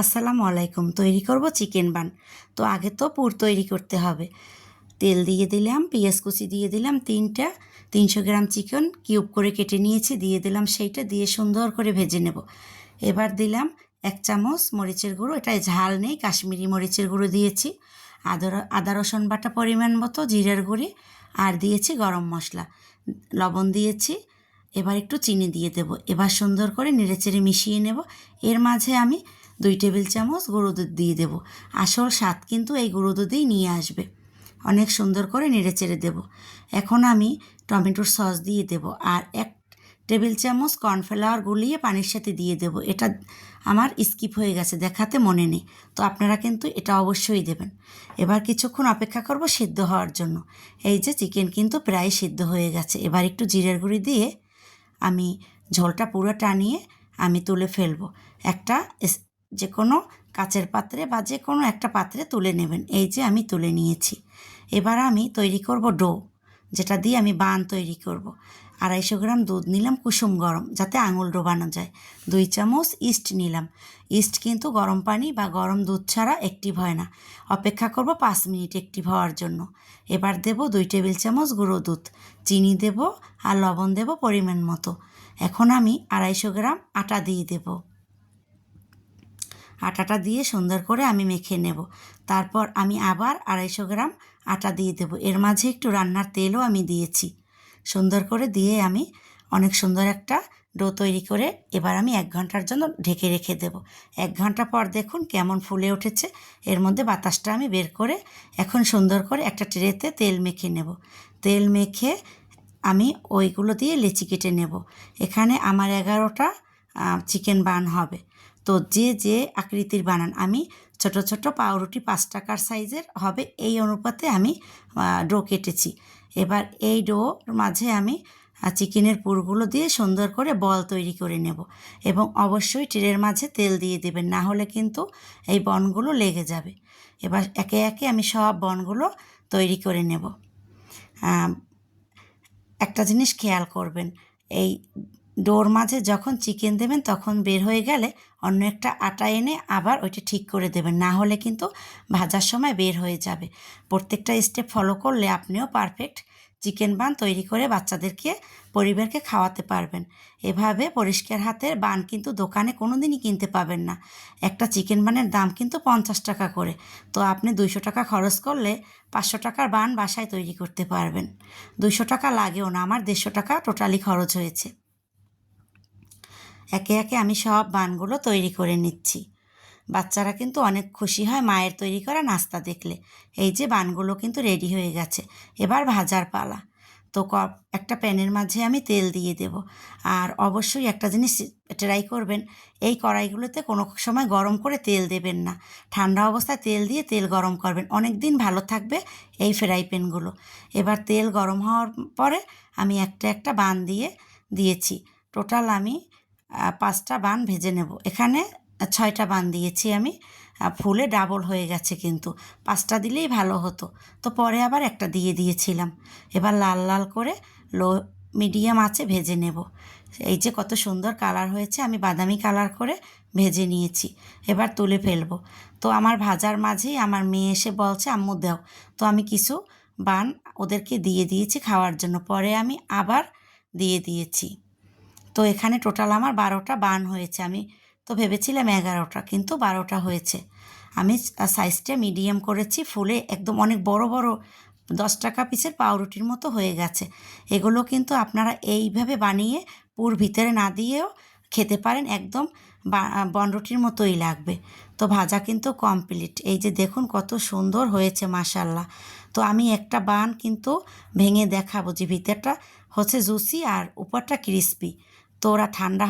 আসসালামু আলাইকুম, তৈরি করব চিকেন বান। তো আগে তো পুর তৈরি করতে হবে। তেল দিয়ে দিলাম, পেঁয়াজ কুচি দিয়ে দিলাম তিনটা, তিনশো গ্রাম চিকেন কিউব করে কেটে নিয়েছি, দিয়ে দিলাম সেইটা, দিয়ে সুন্দর করে ভেজে নেব। এবার দিলাম এক চামচ মরিচের গুঁড়ো, এটায় ঝাল নেই, কাশ্মীরি মরিচের গুঁড়ো দিয়েছি। আদা আদা, রসুন বাটা পরিমাণ মতো, জিরার গুঁড়ি, আর দিয়েছি গরম মশলা। লবণ দিয়েছি, এবার একটু চিনি দিয়ে দেব। এবার সুন্দর করে নেড়েচেড়ে মিশিয়ে নেব। এর মাঝে আমি দুই টেবিল চামচ গুঁড়ো দুধ দিয়ে দেব। আসল স্বাদ কিন্তু এই গুঁড়ো দুধেই নিয়ে আসবে। অনেক সুন্দর করে নেড়েচেড়ে দেব। এখন আমি টমেটোর সস দিয়ে দেব আর এক টেবিল চামচ কর্নফ্লাওয়ার গুলিয়ে পানির সাথে দিয়ে দেব। এটা আমার স্কিপ হয়ে গেছে, দেখাতে মনে নেই। তো আপনারা কিন্তু এটা অবশ্যই দেবেন। এবার কিছুক্ষণ অপেক্ষা করব সিদ্ধ হওয়ার জন্য। এই যে চিকেন কিন্তু প্রায় সিদ্ধ হয়ে গেছে। এবার একটু জিরের গুঁড়ি দিয়ে আমি ঝোলটা পুরো টানিয়ে আমি তুলে ফেলব। একটা যে কোনো কাচের পাত্রে বা যে কোনো একটা পাত্রে তুলে নেবেন। এই যে আমি তুলে নিয়েছি। এবার আমি তৈরি করব ডো, যেটা দিয়ে আমি বান তৈরি করব। আড়াইশো গ্রাম দুধ নিলাম কুসুম গরম, যাতে আঙুল ডোবানো যায়। দুই চামচ ইস্ট নিলাম। ইস্ট কিন্তু গরম পানি বা গরম দুধ ছাড়া অ্যাক্টিভ হয় না। অপেক্ষা করব পাঁচ মিনিট অ্যাক্টিভ হওয়ার জন্য। এবার দেব দুই টেবিল চামচ গুঁড়ো দুধ। চিনি দেব আর লবণ দেব পরিমাণ মতো। এখন আমি আড়াইশো গ্রাম আটা দিয়ে দেব। আটাটা দিয়ে সুন্দর করে আমি মেখে নেব। তারপর আমি আবার আড়াইশো গ্রাম আটা দিয়ে দেব। এর মাঝে একটু রান্নার তেলও আমি দিয়েছি। সুন্দর করে দিয়ে আমি অনেক সুন্দর একটা ডো তৈরি করে এবার আমি এক ঘণ্টার জন্য ঢেকে রেখে দেব। এক ঘণ্টা পর দেখুন কেমন ফুলে উঠেছে। এর মধ্যে বাতাসটা আমি বের করে এখন সুন্দর করে একটা ট্রেতে তেল মেখে নেব। তেল মেখে আমি ওইগুলো দিয়ে লেচি কেটে নেব। এখানে আমার এগারোটা চিকেন বান হবে। তো যে যে আকৃতির বানান আমি, ছোট ছোট পাউরুটি পাঁচ টাকার সাইজের হবে, এই অনুপাতে আমি ডো কেটেছি। এবার এই ডোর মাঝে আমি চিকেনের পুরগুলো দিয়ে সুন্দর করে বল তৈরি করে নেব এবং অবশ্যই ট্রের মাঝে তেল দিয়ে দেবেন, না হলে কিন্তু এই বনগুলো লেগে যাবে। এবার একে একে আমি সব বনগুলো তৈরি করে নেব। একটা জিনিস খেয়াল করবেন, এই ডোর মাঝে যখন চিকেন দেবেন তখন বের হয়ে গেলে অন্য একটা আটা এনে আবার ওইটা ঠিক করে দেবেন। না হলে কিন্তু ভাজার সময় বের হয়ে যাবে। প্রত্যেকটা স্টেপ ফলো করলে আপনিও পারফেক্ট চিকেন বান তৈরি করে বাচ্চাদেরকে, পরিবারকে খাওয়াতে পারবেন। এভাবে পরিষ্কার হাতের বান কিন্তু দোকানে কোনো দিনই কিনতে পাবেন না। একটা চিকেন বানের দাম কিন্তু পঞ্চাশ টাকা করে। তো আপনি দুইশো টাকা খরচ করলে পাঁচশো টাকার বান বাসায় তৈরি করতে পারবেন। দুইশো টাকা লাগেও না, আমার দেড়শো টাকা টোটালি খরচ হয়েছে। একে একে আমি সব বানগুলো তৈরি করে নিচ্ছি। বাচ্চারা কিন্তু অনেক খুশি হয় মায়ের তৈরি করা নাস্তা দেখলে। এই যে বানগুলো কিন্তু রেডি হয়ে গেছে। এবার ভাজার পালা। তো ক- একটা প্যানের মাঝে আমি তেল দিয়ে দেব। আর অবশ্যই একটা জিনিস ট্রাই করবেন, এই কড়াইগুলোতে কোনো সময় গরম করে তেল দেবেন না। ঠান্ডা অবস্থায় তেল দিয়ে তেল গরম করবেন। অনেক দিন ভালো থাকবে এই ফ্রাই প্যানগুলো। এবার তেল গরম হওয়ার পরে আমি একটা একটা বান দিয়ে দিয়েছি। টোটাল আমি পাঁচটা বান ভেজে নেব। এখানে ছয়টা বান দিয়েছি আমি। ফুলে ডাবল হয়ে গেছে কিন্তু। পাঁচটা দিলেই ভালো হতো। তো পরে আবার একটা দিয়ে দিয়েছিলাম। এবার লাল লাল করে লো মিডিয়াম আছে ভেজে নেব। এই যে কত সুন্দর কালার হয়েছে, আমি বাদামি কালার করে ভেজে নিয়েছি। এবার তুলে ফেলব। তো আমার ভাজার মাঝেই আমার মেয়ে এসে বলছে, আম্মু, দাও। তো আমি কিছু বান ওদেরকে দিয়ে দিয়েছি খাওয়ার জন্য। পরে আমি আবার দিয়ে দিয়েছি। তো এখানে টোটাল আমার বারোটা বান হয়েছে। আমি তো ভেবেছিলাম এগারোটা, কিন্তু বারোটা হয়েছে। আমি সাইজটা মিডিয়াম করেছি, ফুলে একদম অনেক বড় বড় দশ টাকা পিসের পাউরুটির মতো হয়ে গেছে। এগুলো কিন্তু আপনারা এইভাবে বানিয়ে পুর ভিতরে না দিয়েও খেতে পারেন, একদম বনরুটির মতোই লাগবে। তো ভাজা কিন্তু কমপ্লিট এই যে দেখুন কত সুন্দর হয়েছে মাসাল্লাহ তো আমি একটা বান কিন্তু ভেঙে দেখাবো যে ভিতরটা হচ্ছে জুসি আর উপরটা ক্রিস্পি তো ওরা ঠান্ডা